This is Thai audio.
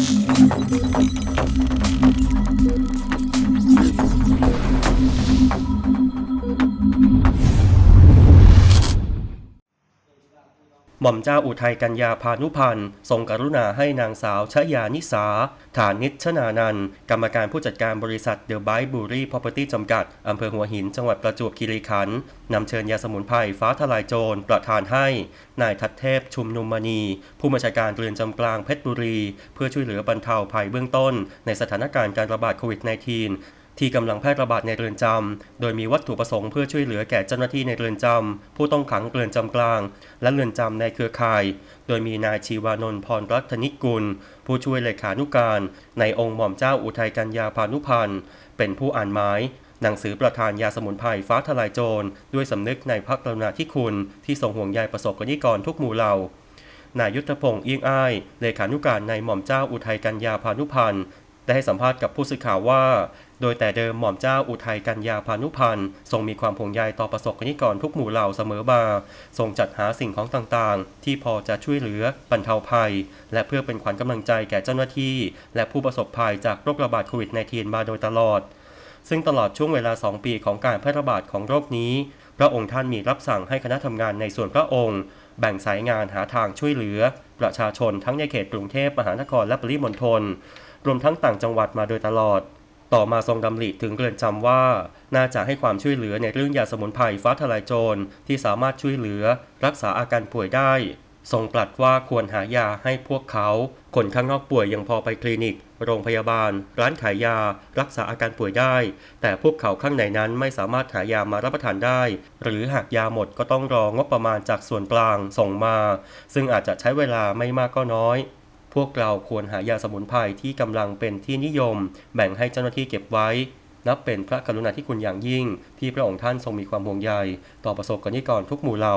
Thank you. หม่อมเจ้าอุทัยกัญญาพานุพันธ์ ทรงกรุณาให้นางสาวชยานิสา ฐานิชชนานันกรรมการผู้จัดการบริษัทเดอะไบบูรี่พ r o พ e r t y จำกัด อำเภอหัวหิน จังหวัดประจวบคีรีขันธ์นำเชิญยาสมุนไพรฟ้าทลายโจรประทานให้ นายทัตเทพชุมนุมมณี ผู้บัญชาการเรือนจำกลางเพชรบุรี เพื่อช่วยเหลือบรรเทาภัยเบื้องต้น ในสถานการณ์การระบาดโควิด -19 ที่กำลังแพร่ระบาดในเรือนจำ โดยมีวัตถุประสงค์เพื่อช่วยเหลือแก่เจ้าหน้าที่ในเรือนจำ ผู้ต้องขังเรือนจำกลาง และเรือนจำในเครือข่าย โดยมีนายชีวานนท์พรรัตนิกุล ผู้ช่วยเลขานุการ ในองค์หม่อมเจ้าอุทัยกัญญาพานุพันธ์เป็นผู้อ่านหมายหนังสือประธานยาสมุนไพรฟ้าทลายโจร ด้วยสำนึกในพระกรุณาธิคุณที่ทรงห่วงใยประสบกนิกรทุกหมู่เหล่านายยุทธพงศ์เอียงอ้าย เลขานุการในหม่อมเจ้าอุทัยกัญญาพานุพันธ์ ได้ให้สัมภาษณ์กับผู้สื่อข่าวว่า โดยแต่เดิมหม่อมเจ้าอุทัยกัญญาพานุพันธ์ ทรงมีความห่วงใยต่อประสบกนิกรทุกหมู่เหล่าเสมอมาทรงจัดหาสิ่งของต่างๆ ที่พอจะช่วยเหลือบรรเทาภัย และเพื่อเป็นขวัญกำลังใจแก่เจ้าหน้าที่ และผู้ประสบภัยจากโรคระบาดโควิด -19 มาโดยตลอด ซึ่งตลอดช่วงเวลา 2 ปีของการแพร่ระบาดของโรคนี้ พระองค์ท่านมีรับสั่งให้คณะทำงานในส่วนพระองค์ แบ่งสายงานหาทางช่วยเหลือ ประชาชนทั้งในเขตกรุงเทพมหานครและปริมณฑล รวมทั้งต่างจังหวัดมาโดยตลอด ต่อมาทรงดำริถึงเรือนจำว่า น่าจะให้ความช่วยเหลือในเรื่องยาสมุนไพรฟ้าทลายโจรที่สามารถช่วยเหลือ รักษาอาการป่วยได้ ทรงตรัสว่าควรหายาให้พวกเขา คนข้างนอกป่วยยังพอไปคลินิก โรงพยาบาล ร้านขายยา รักษาอาการป่วยได้ แต่พวกเขาข้างในนั้นไม่สามารถหายามารับประทานได้ หรือหากยาหมดก็ต้องรองบประมาณจากส่วนกลางส่งมา ซึ่งอาจจะใช้เวลาไม่มากก็น้อย วกเราควรหายาสมุนไพรที่กำลังเป็นที่นิยม แบ่งให้เจ้าหน้าที่เก็บไว้ นับเป็นพระกรุณาธิคุณอย่างยิ่ง ที่พระองค์ท่านทรงมีความห่วงใย ต่อประสบกนิกรทุกหมู่เหล่า